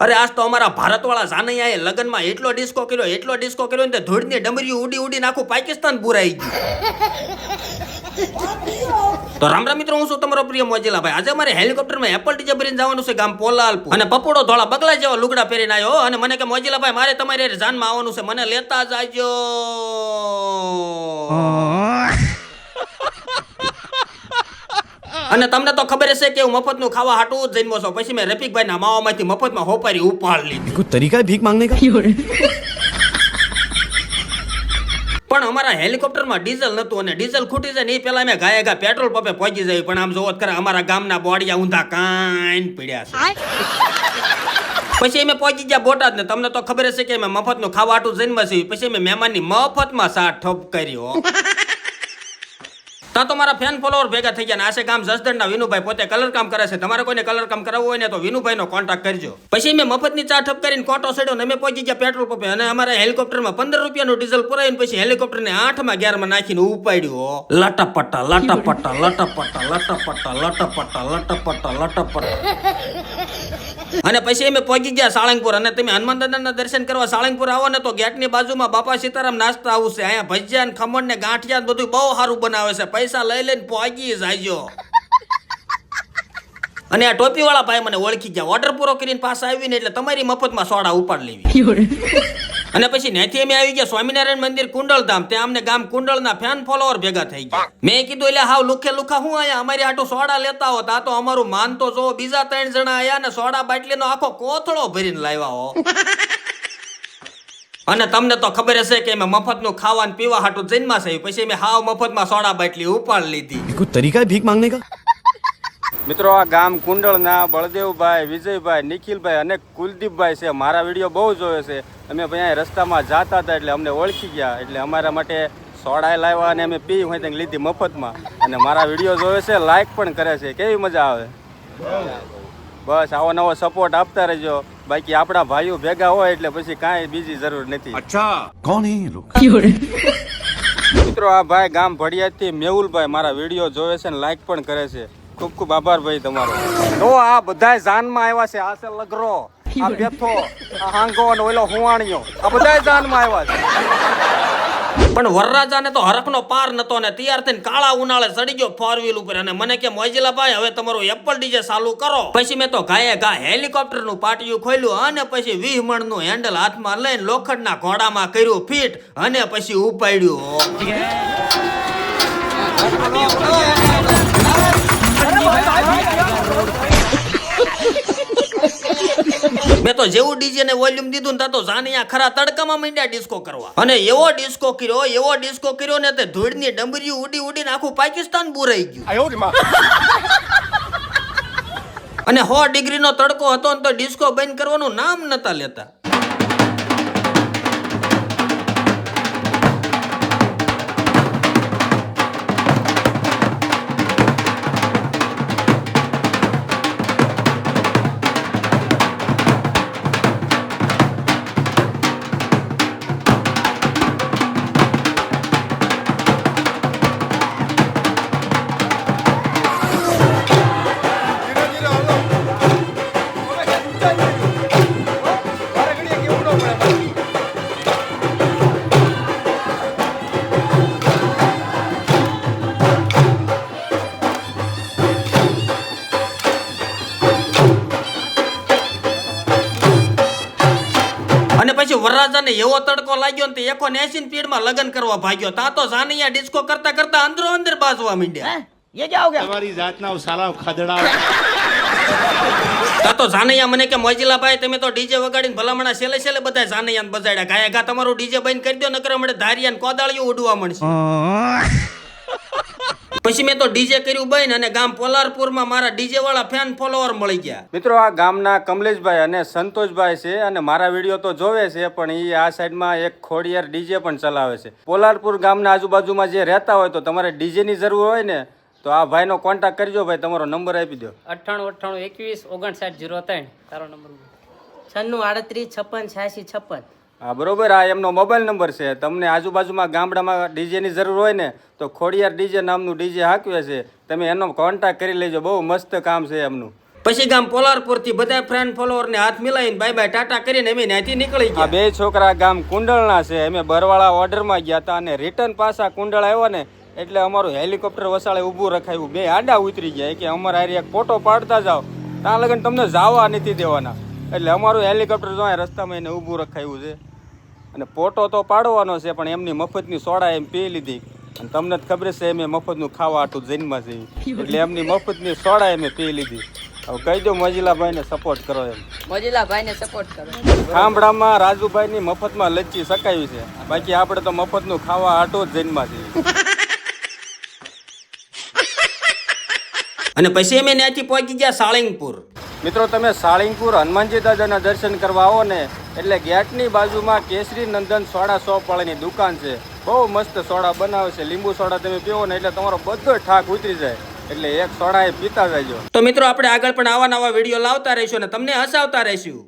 અરે આજ તો અમારા ભારતવાળા જાનૈયાએ લગ્નમાં એટલો ડિસ્કો કર્યો, એટલો ડિસ્કો કર્યો ને ધૂળની ડમરી ઉડી ઉડી નાખું પાકિસ્તાન પુરાઈ ગયું. તો રામ રામ મિત્રો, હું છું તમારો પ્રિય મોજીલા ભાઈ આજે અમારે હેલિકોપ્ટરમાં એપલ ટીચર ભરીને જવાનું છે ગામ પોલાલપુર. અને પપોડો ધોળા બગલા જેવા લુગડા પહેરીને આવ્યો અને મને કે મોજીલા ભાઈ મારે તમારી જાનમાં આવવાનું છે. મને લેતા જાજો. અને તમને તો ખબર હશે કે હું મફતનું ખાવા હાટું જન્મો છો. પછી મેં રફીકભાઈના માવામાંથી મફતમાં હોપારી ઉપાડ લીધી. કોઈ તરીકા ભીખ માંગને પણ અમારા હેલિકોપ્ટરમાં ડીઝલ નતું અને ડીઝલ ખૂટી જાય ને એ પેલા અમે ગાય ગા પેટ્રોલ પંપે પહોંચી જાય પણ આમ જોવો કરે અમારા ગામના બોડિયા ઊંધા કાન પીડ્યા છે. પછી અમે પહોંચી ગયા બોટાદ ને તમને તો ખબર હશે કે અમે મફતનું ખાવાટું જન્મ છે પછી અમે મહેમાનની મફતમાં સાથ ઠપ કર્યો. તા તો મારા ફેન ફોલોવર ભેગા થઈ ગયા આશે ગામ જસદણના વિનુભાઈ પોતે કલર કામ કરે છે. તમારે કોઈને કલર કામ કરાવવું હોય ને તો વિનુભાઈનો કોન્ટેક્ટ કરજો. પછી મેં મફતની ચા ઠપ કરીને કોટો સડ્યો ને અમે પહોંચી ગયા પેટ્રોલ પંપે અને અમારા હેલિકોપ્ટરમાં પંદર રૂપિયાનું ડીઝલ પુરાવીને પછી હેલિકોપ્ટરને આઠમાં ગિયરમાં નાખીને ઉપાડ્યો. લટપટા લટપટા લટપટા લટપટા લટપટા લટપટા લટપટા. અને પછી અમે પહોંચી ગયા સાળંગપુર અને તમે હનુમાન દાદાના દર્શન કરવા સાળંગપુર આવો ને તો ગેટની બાજુમાં બાપા સીતારામ નાસ્તા આવશે. અહીંયા ભજીયા ને ખમણ ને ગાંઠિયા બધું બહુ સારું બનાવે છે. પૈસા લઈ લઈને પહોંચી જાયજો અને આ ટોપી વાળા ભાઈ મને ઓળખી ગયા. ઓર્ડર પૂરો કરીને પાછા આવીને એટલે તમારી મફતમાં સોડા ઉપાડ લેવી. અને પછી નેથી અમે આવી ગયા સ્વામિનારાયણ મંદિર કુંડળધામ. ત્યાં અમને ગામ કુંડળના ફેન ફોલોવર ભેગા થઈ ગયા. મેં કીધું એટલે હાવ લુખે લુખા હું આયા અમારી આટો સોડા લેતા હો તા તો અમારું માન તો જો બીજા ત્રણ જણા આયા ને સોડા બાટલીનો આખો કોથળો ભરીને લાવ્યા હો. અને તમને તો ખબર હશે કે એમાં મફતનું ખાવાનું પીવા હાટું જન્માશે પછી મેં હાવ મફતમાં સોડા બાટલી ઉપાડ લીધી. તરીકા ભીખ માંગને કા? મિત્રો આ ગામ કુંડળના બળદેવભાઈ વિજયભાઈ નિખિલભાઈ અને કુલદીપભાઈ છે. મારા વીડિયો બહુ જોવે છે. અમે ભાઈ રસ્તામાં જતા હતા એટલે અમને ઓળખી ગયા. એટલે અમારા માટે સોડા લાવ્યા અને અમે પી હોય ત્યાં લીધી મફતમાં. અને મારા વીડિયો જોવે છે લાઇક પણ કરે છે. કેવી મજા આવે? બસ આવો નવો સપોર્ટ આપતા રહેજો. બાકી આપણા ભાઈઓ ભેગા હોય એટલે પછી કાંઈ બીજી જરૂર નથી. મિત્રો આ ભાઈ ગામ ભડિયાથી મેહુલભાઈ. મારા વીડિયો જોવે છે ને લાઇક પણ કરે છે. ખૂબ ખૂબ આભાર ભાઈ તમારો. તો આ બધા જાનમાં આવ્યા છે આ છે લગરો આ બેથો આ હાંગો અને ઓલો હુવાણીયો. આ બધા જાનમાં આવ્યા છે. પણ વરરાજાને તો હરખનો પાર નતો ને તૈયાર થઈને કાળા ઉનાળે ચડી ગયો ફોર વ્હીલ ઉપર અને મને કે મોજીલા ભાઈ હવે તમારું એપલ ડીજે ચાલુ કરો. પછી મેં તો ગાયે ગા હેલિકોપ્ટરનું પાટિયું ખોલ્યું અને પછી વીહ મણનું હેન્ડલ હાથમાં લઈને લોખંડના ઘોડામાં કર્યું ફિટ અને પછી ઉપાડ્યું. મેં તો જેવું ડીજે ને વોલ્યુમ દીધું ને તો જાનિયા ખરા તડકામાં માંડ્યા ડિસ્કો કરવા. અને એવો ડિસ્કો કર્યો એવો ડિસ્કો કર્યો ને તે ધૂળની ડમરી ઉડી ઉડીને આખું પાકિસ્તાન બુરાઈ ગયું. અને સો ડિગ્રીનો તડકો હતો ને તો ડિસ્કો બંધ કરવાનું નામ નતા લેતા. અને પછી વરરાજાને એવો તડકો લાગ્યો ને તે એકો ને એસી પીડમાં લગ્ન કરવા ભાગ્યો તા તો જાનિયા ડિસ્કો કરતા કરતા અંદરો અંદર બાજવા માંડ્યા हमारी जात ना साला खदड़ा તા તો જાનૈયા મને કે મોજીલા ભાઈ તમે તો ડીજે વગાડીને ભલામણા છેલ્લે છેલ્લે બધા જાનૈયાને બજાડ્યા ગાયા ગા તમારું ડીજે બંધ કરી દો નકર મળે ધારિયા ને કોદાળીઓ ઉડવા મળશે પછી મેં તો ડીજે કર્યું બંધ અને ગામ પોલારપુરમાં મારા ડીજે વાળા ફેન ફોલોવર મળી ગયા. મિત્રો આ ગામના કમલેશભાઈ અને સંતોષભાઈ છે અને મારા વીડિયો તો જોવે છે પણ એ આ સાઈડમાં એક ખોડિયાર ડીજે પણ ચલાવે છે. પોલારપુર ગામના આજુબાજુમાં જે રહેતા હોય તો તમારે ડીજેની જરૂર હોય ને તો આ ભાઈનો કોન્ટેક્ટ કરજો ભાઈ તમારો નંબર આપી દો. અઠ્ઠાણું અઠ્ઠાણું એકવીસ ઓગણસાઠ જીરો ત્રણ. તારો નંબર છન્નું આડત્રીસ છપ્પન છ્યાસી છપ્પન. હા બરોબર. આ એમનો મોબાઈલ નંબર છે. તમને આજુબાજુમાં ગામડામાં ડીજેની જરૂર હોય ને તો ખોડિયાર ડીજે નામનું ડીજે હાંકવે છે. તમે એનો કોન્ટેક્ટ કરી લેજો. બહુ મસ્ત કામ છે એમનું. પછી ગામ પોલારપુરથી બધા ફ્રેન્ડ ફોલોવરને હાથ મિલાવીને બાય બાય ટાટા કરીને અમે ત્યાંથી નીકળી ગયા. બે છોકરા ગામ કુંડળના છે. અમે બરવાળા ઓર્ડરમાં ગયા હતા અને રિટર્ન પાછા કુંડળ આવ્યો ને એટલે અમારું હેલિકોપ્ટર વસાળે ઊભું રખાયું. બે આડા ઉતરી ગયા. કે અમારા એરિયા ફોટો પાડતા જાઓ. ત્યાં લગન તમને જવા નથી દેવાના. એટલે અમારું હેલિકોપ્ટર જો રસ્તામાં એને ઊભું રખાયું છે. અને પોટો તો પાડવાનો છે પણ એમની મફતની સોડા એમ પી લીધી. અને તમને જ ખબર છે એમ મફતનું ખાવા આટું જન્મમાં છે. એટલે એમની મફતની સોડા એમ પી લીધી. હવે કહી દો મજીલાભાઈને સપોર્ટ કરો એમ. મોજીલા ભાઈને સપોર્ટ કરો. ખામડામાં રાજુભાઈની મફતમાં લચ્ચી શકાયું છે. બાકી આપણે તો મફતનું ખાવા આટો જ જન્મમાં છે. અને પછી અમે ત્યાંથી પહોંચી ગયા સાળંગપુર. મિત્રો તમે સાળિંગપુર હનુમાનજી દાદાના દર્શન કરવા આવો ને એટલે ગેટની બાજુમાં કેસરી નંદન સોડા સોપાળાની દુકાન છે. બહુ મસ્ત સોડા બનાવે છે. લીંબુ સોડા તમે પીવો ને એટલે તમારો બધો ઠાક ઉતરી જાય. એટલે એક સોડા એ પીતા જાયજો તો મિત્રો, આપણે આગળ પણ આવા નવા વીડિયો લાવતા રહીશું અને તમને હસાવતા રહીશું.